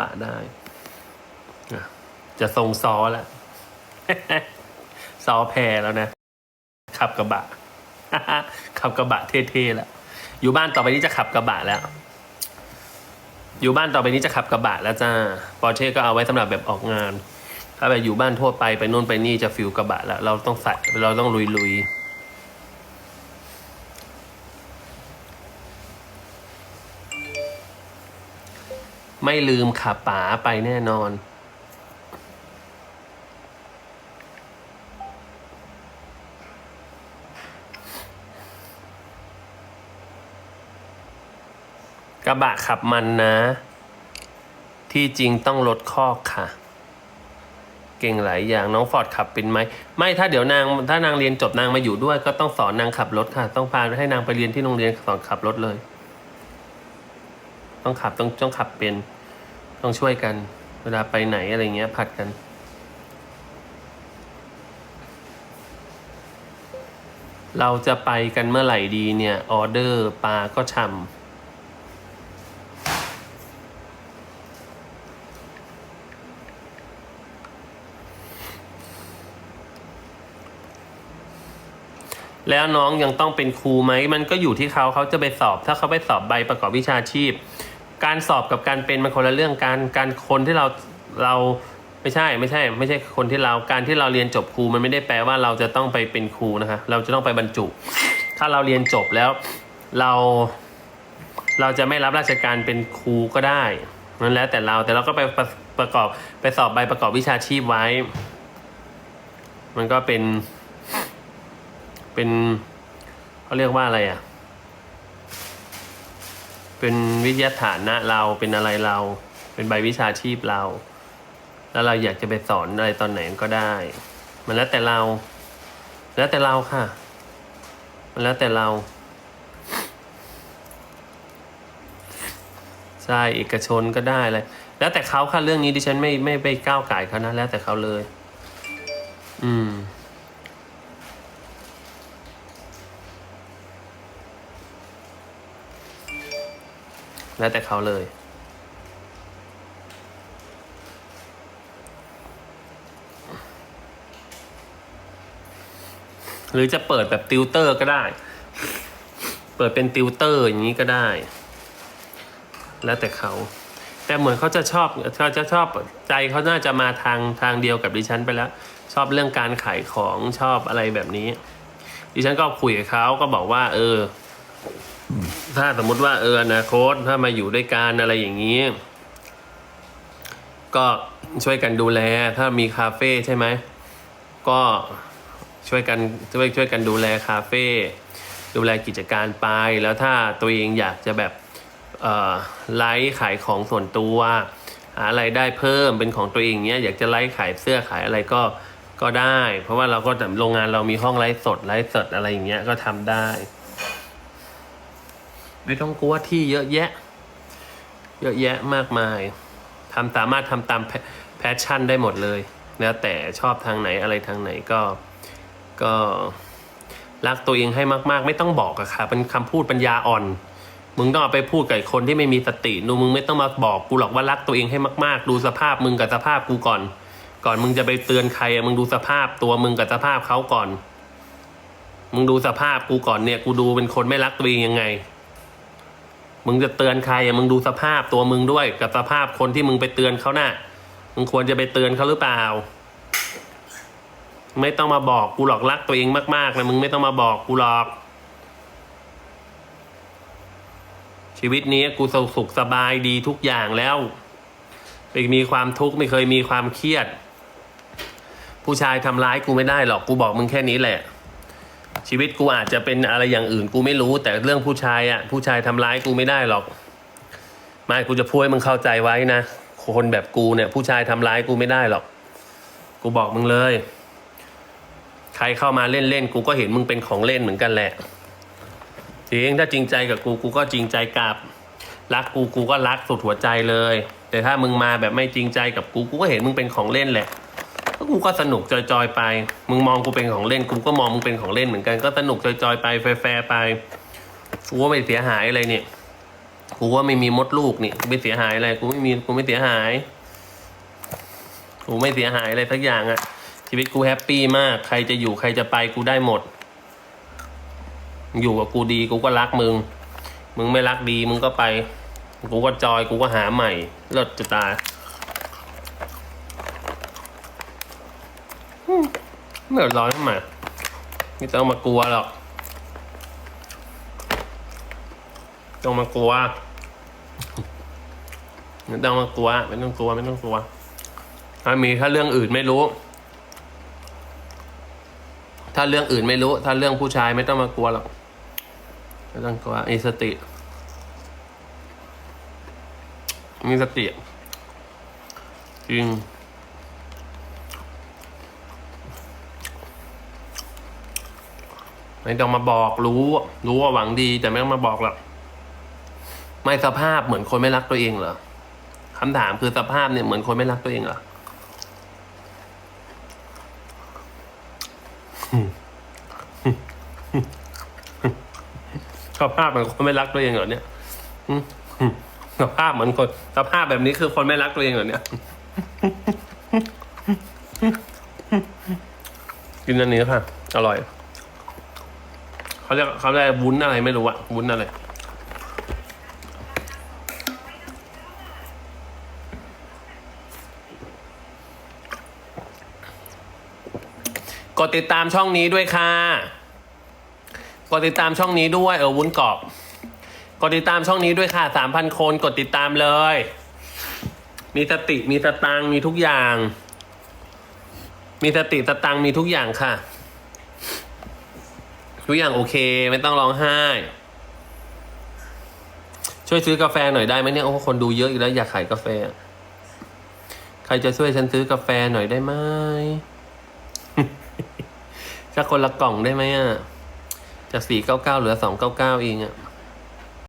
บะได้อะจะทรงซอแล้วซอแพรแล้วนะ ขับกระบะ ขับกระบะเท่ๆแล้ว อยู่บ้านต่อไปนี้จะขับกระบะแล้ว อยู่บ้านต่อไปนี้จะขับกระบะแล้วจ้าปอร์เช่ก็เอาไว้สำหรับแบบออกงาน ถ้าไปอยู่บ้านทั่วไปไปนู่นไปนี่จะฟิลกระบะแล้ว เราต้องใส่เราต้องลุยลุยๆ ไม่ลืมขับป๋าไปแน่นอน กระบะขับมันนะ ที่จริงต้องลดข้อกค่ะ เก่งหลายอย่างน้องฟอร์ดขับเป็นไหม ไม่ถ้าเดี๋ยวนางถ้านางเรียนจบนางมาอยู่ด้วย ก็ต้องสอนนางขับรถค่ะ ต้องพาให้นางไปเรียนที่โรงเรียนสอนขับรถเลย ต้องขับต้องต้องขับเป็น ต้องช่วยกัน เวลาไปไหนอะไรเงี้ยผัดกันเราจะไปกันเมื่อไหร่ดีเนี่ย ออเดอร์ปลาก็ช่ำแล้วน้องยังต้องเป็นครูไหม มันก็อยู่ที่เขาเขาจะไปสอบ ถ้าเขาไปสอบใบประกอบวิชาชีพ การสอบกับการเป็นมันคนละเรื่องการการคนที่เราเราไม่ใช่ไม่ใช่ ไม่ใช่คนที่เราการที่เราเรียนจบครูมันไม่ได้แปลว่าเราจะต้องไปเป็นครูนะคะเราจะต้องไปบรรจุ ถ้าเราเรียนจบแล้วเราเราจะไม่รับราชการเป็นครูก็ได้นั่นแล้วแต่เราแต่เราก็ไปประประกอบไปสอบใบประกอบวิชาชีพไว้ มันก็เป็น เป็นเขาเรียกว่าอะไรอะ เป็นวิทยาฐานะเราเป็นอะไรเรา เป็นใบวิชาชีพเรา แล้วเราอยากจะไปสอนอะไรตอนไหนก็ได้ มันแล้วแต่เรา แล้วแต่เราค่ะ มันแล้วแต่เราใช่เอกชนก็ได้เลยแล้วแต่เขาค่ะเรื่องนี้ดิฉันไม่ไม่ไปก้าวไก่เขานะแล้วแต่เขาเลย อืม แล้วแต่เขาเลย หรือจะเปิดแบบติวเตอร์ก็ได้ เปิดเป็นติวเตอร์อย่างนี้ก็ได้ แล้วแต่เขา แต่เหมือนเขาจะชอบเขาจะชอบใจเขาน่าจะมาทางทางเดียวกับดิฉันไปแล้ว ชอบเรื่องการขายของชอบอะไรแบบนี้ ดิฉันก็คุยกับเขาก็บอกว่า เออ ถ้าสมมติว่าเอออนาคตถ้ามาอยู่ด้วยกันอะไรอย่างนี้ ก็ช่วยกันดูแล ถ้ามีคาเฟ่ใช่ไหม ก็ช่วยกันช่วยช่วยกันดูแลคาเฟ่ดูแลกิจการไป แล้วถ้าตัวเองอยากจะแบบเออไลฟ์ขายของส่วนตัวหาอะไรายได้เพิ่มเป็นของตัวเองเนี้ยอยากจะไลฟ์ขายเสื้อขายอะไรก็ก็ได้ เพราะว่าเราก็แต่โรงงานเรามีห้องไลฟ์สดไลฟ์สดอะไรอย่างเงี้ยก็ทำได้ ไม่ต้องกลัวที่เยอะแยะ เยอะแยะมากมายทำสามารถทำตามแพชชั่นได้หมดเลย แล้วแต่ชอบทางไหนอะไรทางไหนก็ก็รักตัวเองให้มาก ๆ ไม่ต้องบอกอะค่ะเป็นคำพูดปัญญาอ่อน มึงต้องเอาไปพูดกับคนที่ไม่มีสติดูมึงไม่ต้องมาบอกกูหรอกว่ารักตัวเองให้มาก ๆ ดูสภาพมึงกับสภาพกูก่อน ก่อนมึงจะไปเตือนใครอะมึงดูสภาพตัวมึงกับสภาพเขาก่อน มึงดูสภาพกูก่อนเนี่ย กูดูเป็นคนไม่รักตัวเองยังไง มึงจะเตือนใครอะมึงดูสภาพตัวมึงด้วย กับสภาพคนที่มึงไปเตือนเขาน่ะ มึงควรจะไปเตือนเขาหรือเปล่า ไม่ต้องมาบอกกูหรอกรักตัวเองมากๆนะมึงไม่ต้องมาบอกกูหรอก ชีวิตนี้กูสุขสบายดีทุกอย่างแล้วไม่มีความทุกข์ไม่เคยมีความเครียด ผู้ชายทำร้ายกูไม่ได้หรอกกูบอกมึงแค่นี้แหละ ชีวิตกูอาจจะเป็นอะไรอย่างอื่นกูไม่รู้ แต่เรื่องผู้ชายอะผู้ชายทำร้ายกูไม่ได้หรอกไม่กูจะพูดให้มึงเข้าใจไว้นะคนแบบกูเนี่ยผู้ชายทำร้ายกูไม่ได้หรอก กูบอกมึงเลย ใครเข้ามาเล่นเล่นกูก็เห็นมึงเป็นของเล่นเหมือนกันแหละจริงถ้าจริงใจกับกูกูก็จริงใจกลับรักกูกูก็รักสุดหัวใจเลย แต่ถ้ามึงมาแบบไม่จริงใจกับกูกูก็เห็นมึงเป็นของเล่นแหละ ก็กูก็สนุกจอยๆไป มึงมองกูเป็นของเล่นกูก็มองมึงเป็นของเล่นเหมือนกันก็สนุกจอยๆไปแฟร์ๆไปกูก็ไม่เสียหายอะไรเนี่ยกูว่าไม่มีมดลูกนี่กูไม่เสียหายอะไรกูไม่มีกูไม่เสียหายกูไม่เสียหายอะไรสักอย่างอะชีวิตกูแฮปปี้มาก ใครจะอยู่ใครจะไปกูได้หมด อยู่กับกูดีกูก็รักมึง มึงไม่รักดีมึงก็ไป กูก็จอยกูก็หาใหม่เลิศจะตายอืมไม่ เดือดร้อนทำไมไม่ต้องมากลัวหรอกต้องมากลัวไม่ต้องมากลัวไม่ต้องกลัวไม่ต้องกลัวถ้ามีถ้าเรื่องอื่นไม่รู้ ถ้าเรื่องอื่นไม่รู้ ถ้าเรื่องผู้ชายไม่ต้องมากลัวหรอกไม่ต้องกลัวมีสติมีสติจริง ไม่ต้องมาบอกรู้ รู้ว่าหวังดี แต่ไม่ต้องมาบอกหรอกไม่สภาพเหมือนคนไม่รักตัวเองเหรอคำถามคือสภาพเนี่ยเหมือนคนไม่รักตัวเองเหรอสภาพเหมือนคนไม่รักตัวเองเหรอเนี่ยสภาพเหมือนคนสภาพแบบนี้คือคนไม่รักตัวเองเหรอเนี่ยกินอันนี้ค่ะ อร่อย เขาเรียกเขาเรียกวุ้นอะไรไม่รู้อะวุ้นอะไรกดติดตามช่องนี้ด้วยค่ะ กดติดตามช่องนี้ด้วยเออวุ้นกรอบ กดติดตามช่องนี้ด้วยค่ะสามพันคนกดติดตามเลย มีสติมีสตังมีทุกอย่าง มีสติสตังมีทุกอย่างค่ะ ทุกอย่างโอเค ไม่ต้องร้องไห้ ช่วยซื้อกาแฟหน่อยได้ไหมเนี่ยโอ้คนดูเยอะอีกแล้วอยากขายกาแฟ ใครจะช่วยฉันซื้อกาแฟหน่อยได้ไหมสักคนละกล่องได้ไหมอะจากสี่เก้าเก้าเหลือสองเก้าเก้าเองอะ